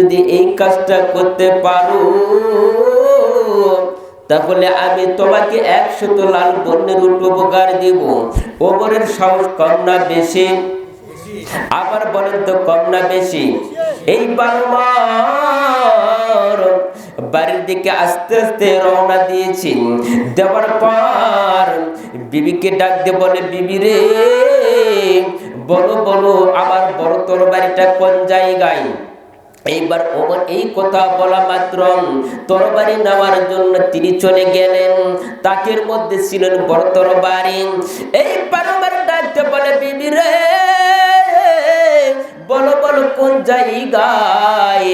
যদি এই কাজটা করতে পারো, তাহলে আমি তোমাকে একশত লাল বন্যের উপকার দিব। ওমরের সাহস কম না বেশি? আবার বলেন তো কম না বেশি? এই বারবার বাড়ির দিকে আস্তে আস্তে রওনা দিয়েছি। দেওয়ার পর বিবিকে ডাক দিয়ে বলে, বিবি রে, বলো বলো, আমার বড় তোর বাড়িটা কোন জায়গায়? এইবার ওমর এই কথা বলা মাত্র তরবারি নেওয়ার জন্য তিনি চলে গেলেন। তাকের মধ্যে ছিলেন বড় তরবারি। এই পারমার ডাকতে বলে, বিবি রে বলো বলো, কোন জায়গায়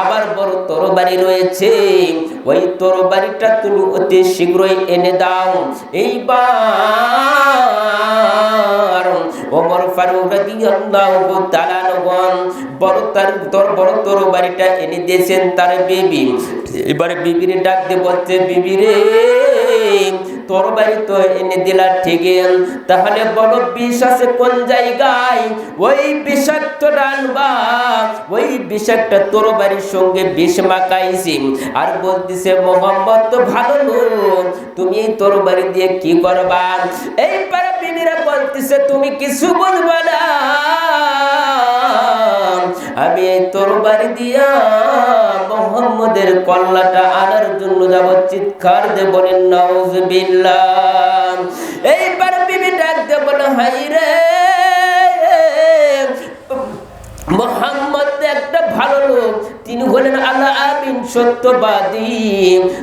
আবার বড় তরবারি রয়েছে। ওই তরবারিটা তুমি অতি শীঘ্রই এনে দাও। এইবার ওমর ফারুক রাদিয়াল্লাহু তাআলা বড় তার তোর বড় তোর তরবারিটা এনে দিয়েছেন তার বিবি। এবারে বিবির ডাক দিয়ে বলছে, বিবি রে তরবারি তো এনে দিলা তাহলে বিষ আছে কোন জায়গায়? ওই বিষাক্ত ডানবা ওই বিষাক্ত তরবারির সঙ্গে বিষ মাকাইছি আর বলতেছে, মোহাম্মদ, তো ভালো লোক। তুমি এই তরবারি দিয়ে কি করবা? এইবার বিবিরা বলতেছে, তুমি কিছু বুঝবা না। আমি এই তরবারি দিয়া মোহাম্মদের কল্লাটা আনার জন্য যাব চিৎকার দে বলেন এইবার বিবি ডাক হাই রে। মোহাম্মদ একটা ভালো লোক তিনি হলেন আল্লাহ আমিন, সত্যবাদী।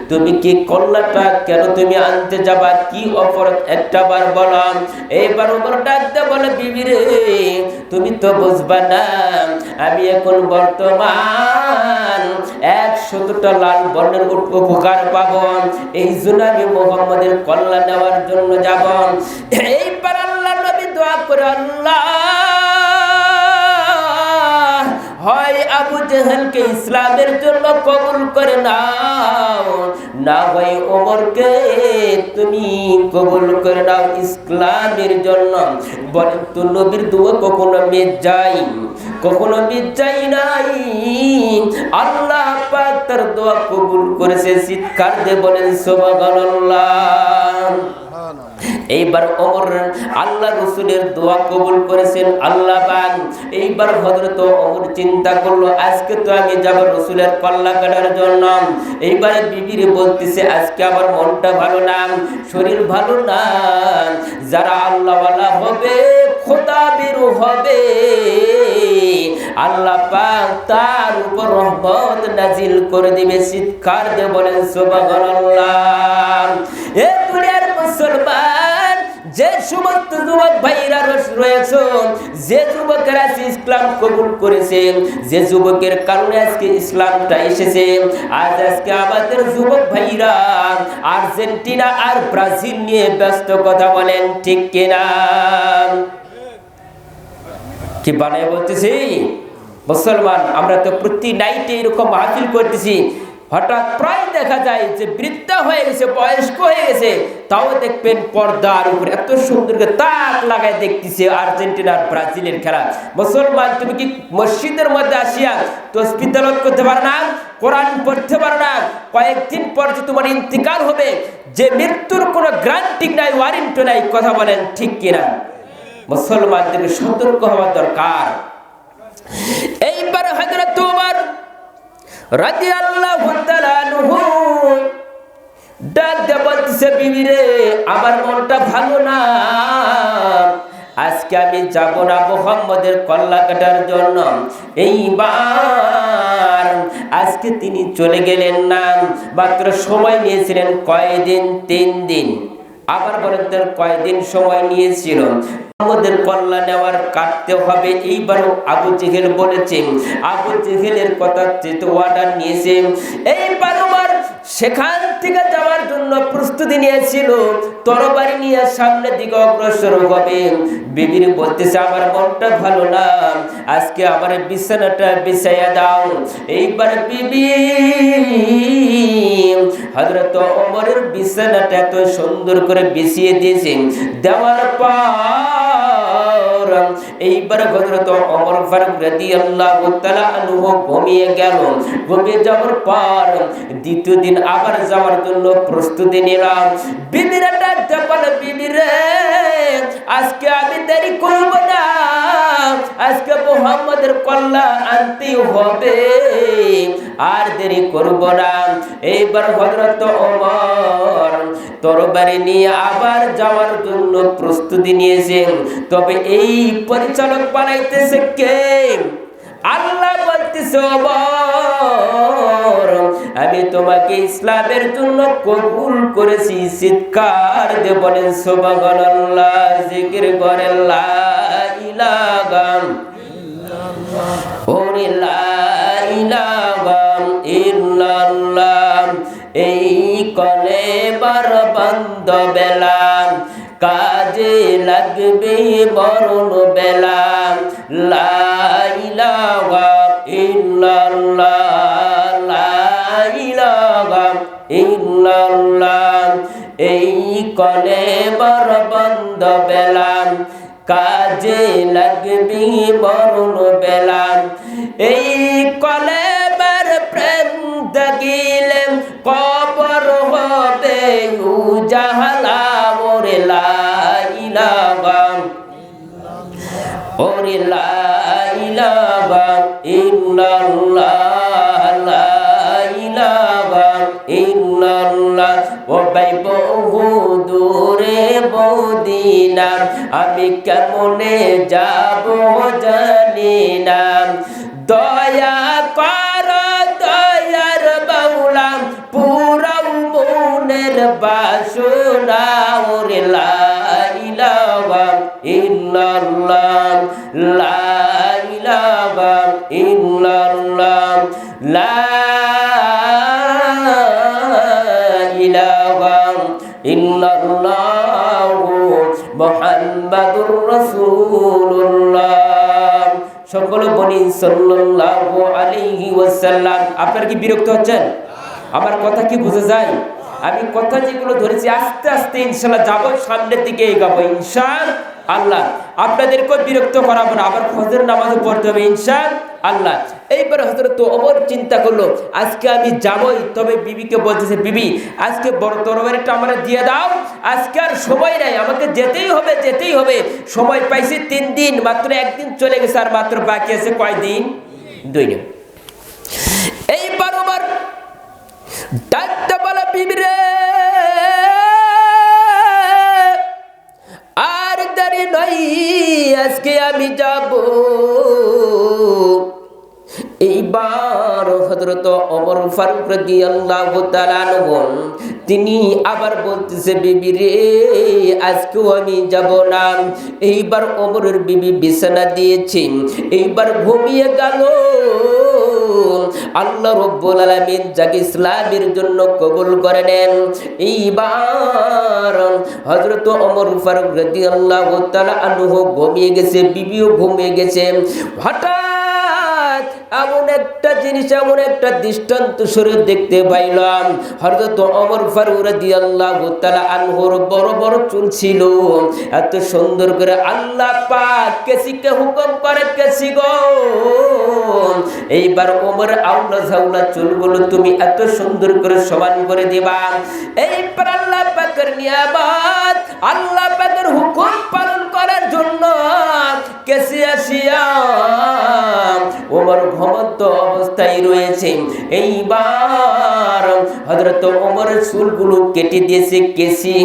তুমি কি কল্লাটা কেন তুমি আনতে যাবা? কি অপরাধ? একটা বার বলাম। এইবার ওপর ডাকতে বলে, বিবি রে, তুমি তো বুঝবা না, আমি এখন বর্তমান একশতটা লাল বর্ণের উপকার পাব। এই জন্য আমি মোহাম্মদের কল্লা নেওয়ার জন্য যাব। এইবার আল্লাহ নবী দোয়া করে, আল্লাহ হয় আবু জেহেলকে ইসলামের জন্য কবুল করে নাও। না হয় ওমরকে তুমি কবুল করে নাও ইসলামের জন্য। বলেন তো নবীর কখনো যাই কখনো নাই। আল্লাহ তার দোয়া কবুল করেছে, চিৎকার দিয়ে বলেন এইবার ওমর, আল্লাহ রসুলের দোয়া কবুল করেছেন, আল্লাহ পাক। এইবার হযরত ওমর চিন্তা করল, আজকে তো আমি যাব রসুলের কল্লা কাটার জন্য। এইবার বিবির বলতেছে, আজকে আমার মনটা ভালো না, শরীর ভালো না। যারা আল্লাহওয়ালা হবে, খোদা বেরো হবে। আল্লাহ পাক তার উপর রহমত নাজিল করে দিবে, চিৎকার দিয়ে বলেন, সুবহানাল্লাহ। এ দুনিয়ার মুসলমান যে সমস্ত যুবক ভাইরা রয়েছে, যে যুবকের ইসলাম কবুল করেছে, যে যুবকের কারণে আজকে ইসলামটা এসেছে, আজ আজকে আমাদের যুবক ভাইরা আর্জেন্টিনা আর ব্রাজিল নিয়ে ব্যস্ত কথা বলেন, ঠিক কিনা? কি বানায় বলতেছি? মুসলমান, আমরা তো প্রতি নাইটে এরকম মাহফিল করতেছি হঠাৎ প্রায় দেখা যায় যে বৃদ্ধা হয়ে গেছে, বয়স্ক হয়ে গেছে। তাও দেখবেন পর্দার উপরে এত সুন্দর করে তাক লাগায় দেখতেছে আর্জেন্টিনার, ব্রাজিলের খেলা। মুসলমান, তুমি কি মসজিদের মধ্যে আসিয়া তসবি তেলাওয়াত করতে পারো না? কোরআন পড়তে পারো না? কয়েকদিন পর যে তোমার ইন্তিকাল হবে, যে মৃত্যুর কোনো গ্রান্টি নাই, ওয়ারেন্টি নাই, কথা বলেন ঠিক কিনা? মুসলমানদের সতর্ক হওয়া দরকার। এইবার হজরত তোমার আল্লাহ ডাক বিবি রে, আমার মনটা ভালো না। আজকে আমি যাব না মোহাম্মদের কল্লা কাটার জন্য। এইবার আজকে তিনি চলে গেলেন না। মাত্র সময় নিয়েছিলেন কয়দিন? তিন দিন। আবার বলেন, তার কয়দিন সময় নিয়েছিল? আমাদের কল্যাণ নেওয়ার কাটতে হবে। এইবারও আবু জেহেল বলেছেন, আবু জেহেলের কথা অর্ডার নিয়েছে এইবার আমার সেখান থেকে যাওয়ার জন্য প্রস্তুতি নিয়েছিল। তরবারি নিয়ে সামনে দিকে অগ্রসর হবে। বিবির বলতেছে, আমার মনটা ভালো না। আজকে আমার বিছানাটা বিছাইয়া দাও। এইবার বিবি হজরত অমরের বিছানাটা এত সুন্দর করে বিছিয়ে দিয়েছে। দেওয়ার পর এইবার হযরত ওমর ফারুক রাদিয়াল্লাহু তাআলা আনহু ঘুমিয়ে গেল। ঘুমিয়ে যাওয়ার পর দ্বিতীয় দিন আবার যাওয়ার জন্য প্রস্তুতি নিলাম। বিবিরা ডাকতে বিবিরে আজকে আমি দেরি করব না। আজকে মোহাম্মদের কল্লা আনতে হবে। আর দেরি করব না। এইবার হযরত ওমর তরবারি নিয়ে আবার যাওয়ার জন্য প্রস্তুতি নিয়েছেন। তবে এই পরিচালক বানাইতেছে কে? আল্লাহ বলতেছে, ওমর, আমি তোমাকে ইসলামের জন্য কবুল করেছি। চিৎকার দে বলেন, সুবহানাল্লাহ, জিকির করেন লা ইলাহা ওরে লা ইলাহা ইল্লাল্লাহ। এই কলে বার বন্ধ বেলা কাজে লাগবে মরণ বেলা লা ইলাহা ইল্লাল্লাহ লা ইলাহা ইল্লাল্লাহ। এই কলে বার বন্ধ বেলা কাজে লাগবি মরণ বেলা এই কলেবার প্রেম দাগিলে কবর হবে উজাহালা ওরে লাইলাবা ওরে লাইলাবা ইল্লাল্লাহ বদিনা আমি কেমনে যাব জানি না দয়া কর, দয়ার বাউলাম পুরাও মনের বাসনা ওরে লাইলাবা ইল্লাল্লাহ লাইলাবা ইল্লাল্লাহ, লা বলি সাল্লাল্লাহু আলাইহি ওয়াসাল্লাম। আপনারা কি বিরক্ত হচ্ছেন? আমার কথা কি বুঝে যায়? আমি কথা যেগুলো ধরেছি, আস্তে আস্তে ইনশাল্লাহ যাব, সামনের দিকে এগাবো ইনশা আল্লাহ। আপনাদেরকেও বিরক্ত করাবো না, আবার ফজর নামাজও পড়তে হবে ইনশা আল্লাহ। এইবার হজরত অমর চিন্তা করল, আজকে আমি যাবই, তবে বিবিকে বলতেছে, বিবি, আজকে বড় তরবারিটা আমার দিয়ে দাও, আজকে আর সময় নাই, আমাকে যেতেই হবে যেতেই হবে। সময় পাইছি তিন দিন, মাত্র একদিন চলে গেছে, আর মাত্র বাকি আছে কয়দিন? দুই দিন। এইবার ডাকতে বলে, বিবি রে, আর দেরি নাই আজকে আমি যাব। এইবার হজরত অমর ফারুক তাআলা আনহু তিনি আবার বলতেছে, বিবি রে, আজকেও আমি যাব না। এইবার অমরের বিবি বিছানা দিয়েছে, এইবার ঘুমিয়ে গেল। আল্লাহ রব্বুল আলামিন যাকে ইসলামের জন্য কবুল করে নেন। এইবার হযরত ওমর ফারুক রাদিয়াল্লাহু তাআলা আনহু ঘুমিয়ে গেছে, বিবিও ঘুমিয়ে গেছে। হঠাৎ এমন একটা জিনিস, এমন একটা দৃষ্টান্ত শরীর দেখতে পাইলাম। হযরত ওমর ফারুক রাদিয়াল্লাহু তাআলা আনহুর বড় বড় চুল ছিল। এত সুন্দর করে আল্লাহ পাক কেসিকে হুকুম করে, কেসি গো। এইবার ওমর আউলা ঝাউলা চুলগুলো তুমি এত সুন্দর করে সমান করে দিবা। এইবার আল্লাহ পাকের নিয়ামত, আল্লাহ পাকের হুকুম পালন করার জন্য ওমর ঘমন্ত অবস্থায় রয়েছে। এইবার হযরত ওমরের চুলগুলো কেটে দিয়েছে কেসি,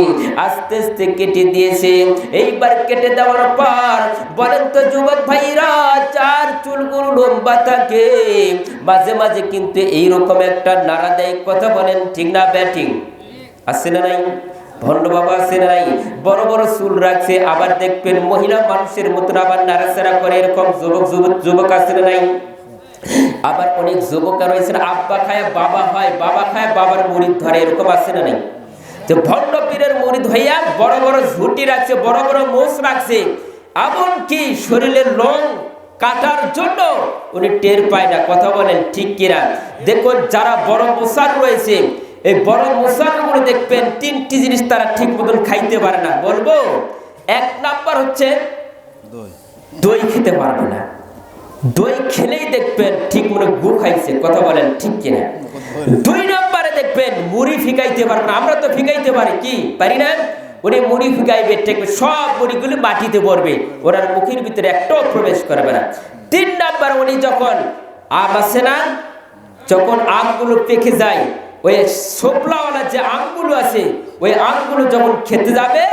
আস্তে আস্তে কেটে দিয়েছে। এইবার কেটে দেওয়ার পর বলেন তো যুবক ভাইরা, চার চুলগুলো লম্বা থাকে। মাঝে মাঝে কিন্তু এইরকম একটা নাড়া দেয় কথা বলেন, ঠিক না, ব্যাটিং? আছে না নাই? ভণ্ড বাবা আছে নাই, বড় বড় চুল রাখছে, আবার দেখবেন মহিলা মানুষের মতন আবার নাড়াচাড়া করে, এরকম যুবক যুবক যুবক আছে নাই। আবার অনেক যুবক রয়েছে আব্বা খায়, বাবা হয়, বাবা খায়, বাবার মুড়ি ধরে, এরকম আছে না নাই। যে ভণ্ড পীরের মুড়ি হইয়া বড় বড় ঝুটি রাখছে, বড় বড় মোষ রাখছে। এমন কি শরীরের লং কাটার জন্য উনি টের পায় না, কথা বলেন ঠিক কিনা? দেখুন, যারা বড় মোসার রয়েছে এই বড় মোসারগুলো দেখবেন তিনটি জিনিস তারা ঠিক মতন খাইতে পারে না। বলব এক নাম্বার হচ্ছে দই। খেতে পারবে না। দই খেলেই দেখবেন ঠিক মনে গু খাইছে কথা বলেন ঠিক কিনা। দুই নম্বরে দেখবেন মুড়ি ফিকাইতে পারবে না। আমরা তো ফিকাইতে পারি কি? পারি না? উনি মুড়ি ফিকাইবে দেখবে সব মুড়িগুলি মাটিতে পড়বে। ওনার মুখের ভিতরে একটাও প্রবেশ করবে না। তিন নাম্বার উনি যখন আম আছে না যখন আমগুলো পেকে যায় ওই সোপলাওয়ালা যে আমগুলো আছে, ওই আমগুলো যখন খেতে যাবে,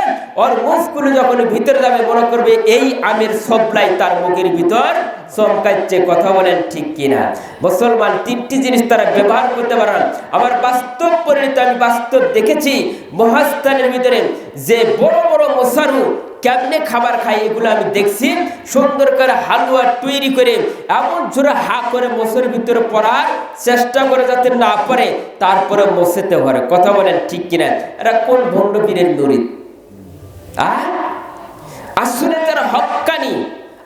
ওর মুখগুলো যখন ভিতরে যাবে, মনে করবে এই আমের সবলাই তার মুখের ভিতর চমকাচ্ছে, কথা বলেন ঠিক কিনা? মুসলমান তিনটি জিনিস তারা ব্যবহার করতে পারেন। আমার বাস্তব পরিণত আমি বাস্তব দেখেছি, মহাস্থানের ভিতরে যে বড় বড় মশারু কেমনে খাবার খায় এগুলো আমি দেখছি। সুন্দর করে হালুয়া তৈরি করে এমন জোরে হা করে মোষের ভিতরে পড়ার চেষ্টা করে যাতে না পারে তারপরে মোষেতে পারে কথা বলেন ঠিক কিনা? এরা কোন ভণ্ডবীরের নরিত নরিত আসলে তারা হক্কানি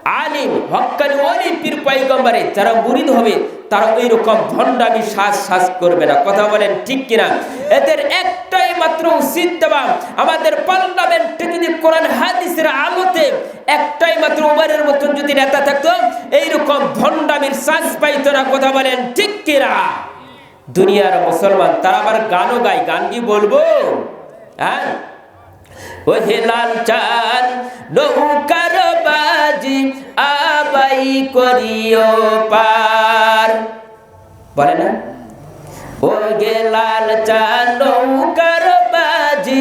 আলিম, হক্কানি অনেক পীর পয়গম্বরে যারা মুরিদ হবে, তারা ওই রকম ভণ্ডামি শ্বাস শ্বাস করবে না। কথা বলেন ঠিক কিনা? এদের একটাই মাত্র উচিত দেওয়া, আমাদের পার্লামেন্টে যদি কোরআন হাদিসের আলোতে একটাই মাত্র উমারের মতন যদি নেতা থাকতো, এইরকম ভণ্ডামির শ্বাস পাইতো না। কথা বলেন ঠিক কিনা? দুনিয়ার মুসলমান, তারা আবার গানও গায়, গান কি বলব? হ্যাঁ? ও হেলাল চান নৌকার বাজি আবাই করিও পার। বলে না? ও গেলাল চান নৌকার বাজি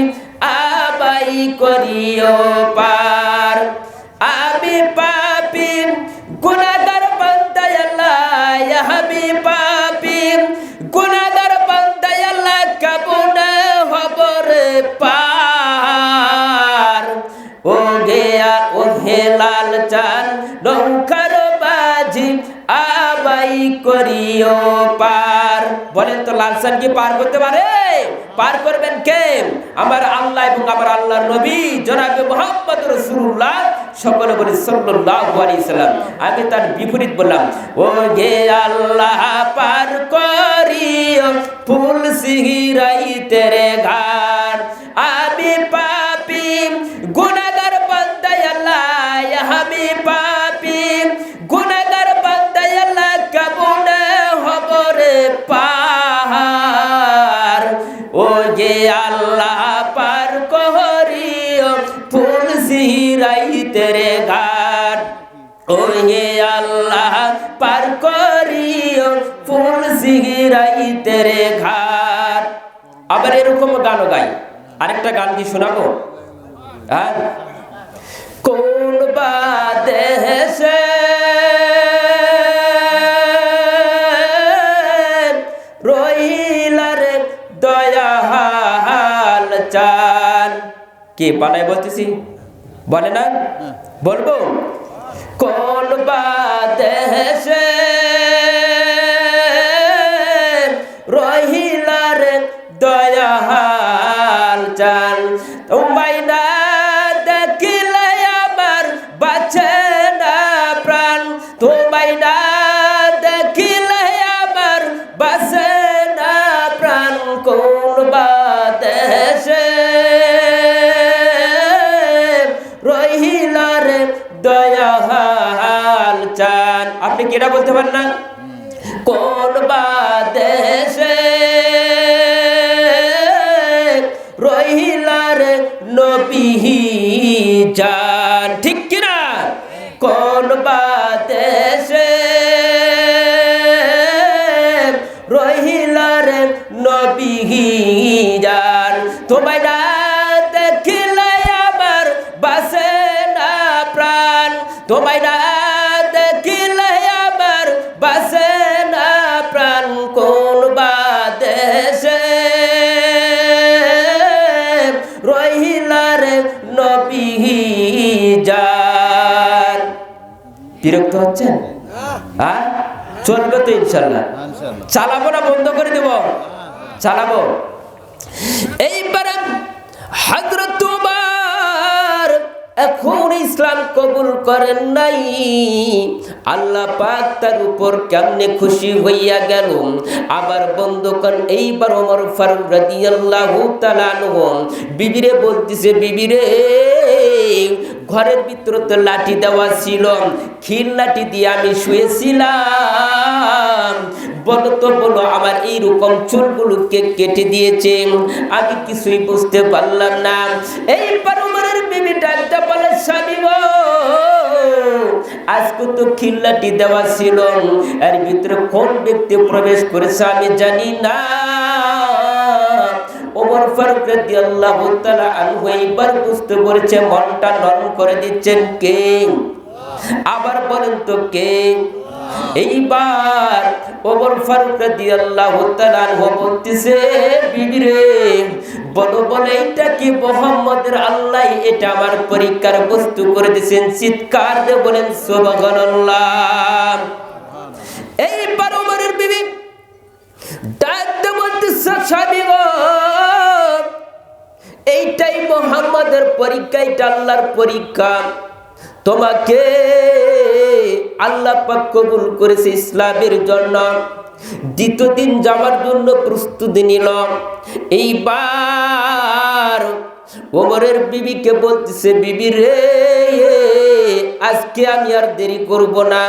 আবাই করিও পার। করিও পার। বলেন তো লাল চান কি পার করতে পারে? পার করবেন কে? আমার আল্লাহ এবং আমার আল্লাহর নবী জনাবে মোহাম্মদ রসুল্লাহ সকলে বলি সাল্লাল্লাহু আলাইহি সাল্লাম। আমি তার বিপরীত বললাম ও গে আল্লাহ পার করিও ফুল সিহিরাই তেরে ঘাট। আমি পাপি আল্লাহ পার করিও ফুল সিরাই তেরে ঘাট। গে আল্লাহ পার করিও ফুল সিরাই তেরে ঘাট। আবার এরকম গানও গাই। আরেকটা গান কি শোনাবো? হ্যাঁ। কোন বা দেশে কি বানায় বলতেছি বলে না? বলব? কোন রহিলার দয়াল রহিলার দয়াল চান। আপনি কি এটা বলতে পারেন না? তোমায় না দেখিলে আমার বাসে না প্রাণ কোন বা দেশে রহিলার নবী যান বিরক্ত হচ্ছেন হ্যাঁ চলবে তো ইনশাল্লাহ। চালাবো না বন্ধ করে দেব। চালাবো। এইবারে হজরত তোমার এখন ইসলাম কবুল করেন নাই। আল্লাহ পাক তার উপর কেমনে খুশি হইয়া গেল? আবার বন্ধ করেন এইবার ওমর ফারুক রাদিয়াল্লাহু তাআলা বিবিরে বলতিছে, বিবিরে, ঘরের ভিতরে তো লাঠি দেওয়া ছিল। খিল লাঠি দিয়ে আমি শুয়েছিলাম। বলো তো বলো, আমার এইরকম চুলগুলোকে কেটে দিয়েছে। আমি কিছুই বুঝতে পারলাম না। এই পারমারের বিবিটা একটা বলে, স্বামী আজকে তো খিল্লাটি দেওয়া ছিল। এর ভিতরে কোন ব্যক্তি প্রবেশ করেছে আমি জানি না। ওমর ফারুক রাদিয়াল্লাহু তাআলা আনহু এইবার বুঝতে পেরেছে, মনটা নরম করে দিচ্ছেন কে? আবার বলেন তো কে? এইবার ওমর ফারুক রাদিয়াল্লাহু তাআলা বলতেছে বিবি রে বলো, বলে এটা কি মোহাম্মদের আল্লাহ? এটা আমার পরীক্ষার বস্তু করে দিয়েছেন, চিৎকার দিয়ে বলেন, সুবহানাল্লাহ। এইবার ওমরের বিবি ডাকতে বলতেছে, স্বামী এইটাই মোহাম্মদের পরীক্ষা এটা আল্লাহর পরীক্ষা। তোমাকে আল্লাহ পাক কবুল করেছে ইসলামের জন্য। দ্বিতীয় দিন যাওয়ার জন্য প্রস্তুতি নিল। এইবার ওমরের বিবিকে বলতেছে, বিবি রে, আজকে আমি আর দেরি করব না।